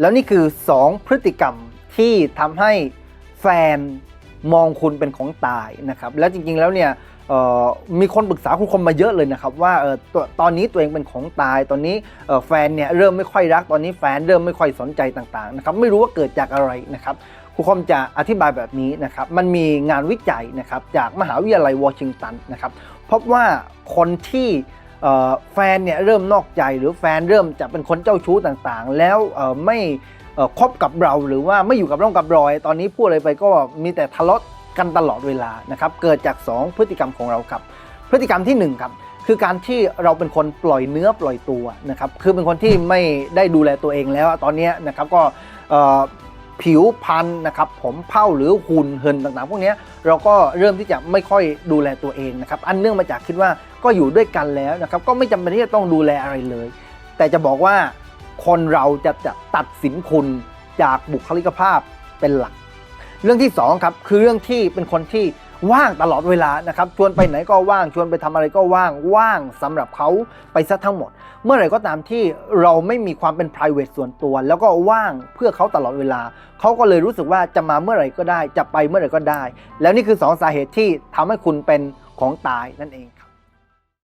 แล้วนี่คือ 2 พฤติกรรมที่ทำให้แฟนมองคุณเป็นของตายนะครับ แล้วจริงๆแล้วเนี่ยมีคนปรึกษาคุณคมมาเยอะเลยนะครับ ว่าออตอนนี้ตัวเองเป็นของตายตอนนี้แฟนเนี่ยเริ่มไม่ค่อยรักตอนนี้แฟนเริ่มไม่ค่อยสนใจต่างๆนะครับไม่รู้ว่าเกิดจากอะไรนะครับครูคอมจะอธิบายแบบนี้นะครับมันมีงานวิจัยนะครับจากมหาวิทยาลัยวอชิงตันนะครับพบว่าคนที่ แฟนเนี่ยเริ่มนอกใจหรือแฟนเริ่มจะเป็นคนเจ้าชู้ต่างๆ แล้วไม่คบกับเราหรือว่าไม่อยู่กับร่องกับรอย ตอนนี้พูดอะไรไปก็มีแต่ทะเลาะกันตลอดเวลานะครับเกิดจาก 2 พฤติกรรมของเราครับ พฤติกรรมที่1ครับคือการที่เราเป็นคนปล่อยเนื้อปล่อยตัวนะครับคือเป็นคนที่ไม่ได้ดูแลตัวเองแล้วตอนนี้นะครับก็ ผิวพรรณนะครับผมเผ้าหรือหุ่นเหินต่างๆ พวกนี้เราก็เริ่มที่จะไม่ค่อยดูแลตัวเองนะครับอันเนื่องมาจากคิดว่าก็อยู่ด้วยกันแล้วนะครับก็ไม่จำเป็นที่จะต้องดูแลอะไรเลย แต่จะบอกว่าคนเราจะจะตัดสินคุณจากบุคลิกภาพเป็นหลัก เรื่องที่สองครับคือเรื่องที่เป็นคนที่ ว่างตลอดเวลานะครับชวนไปไหนก็ว่างชวนไปทำอะไรก็ว่างว่างสำหรับเขาไปซะทั้งหมด เมื่อไหร่ก็ตามที่เราไม่มีความเป็น p r i v a t e ส่วนตัว แล้วก็ว่างเพื่อเขาตลอดเวลา เขาก็เลยรู้สึกว่าจะมาเมื่อไหร่ก็ได้ จะไปเมื่อไหร่ก็ได้ แล้วนี่คือสองสาเหตุที่ทำให้คุณเป็นของตายนั่นเองครับ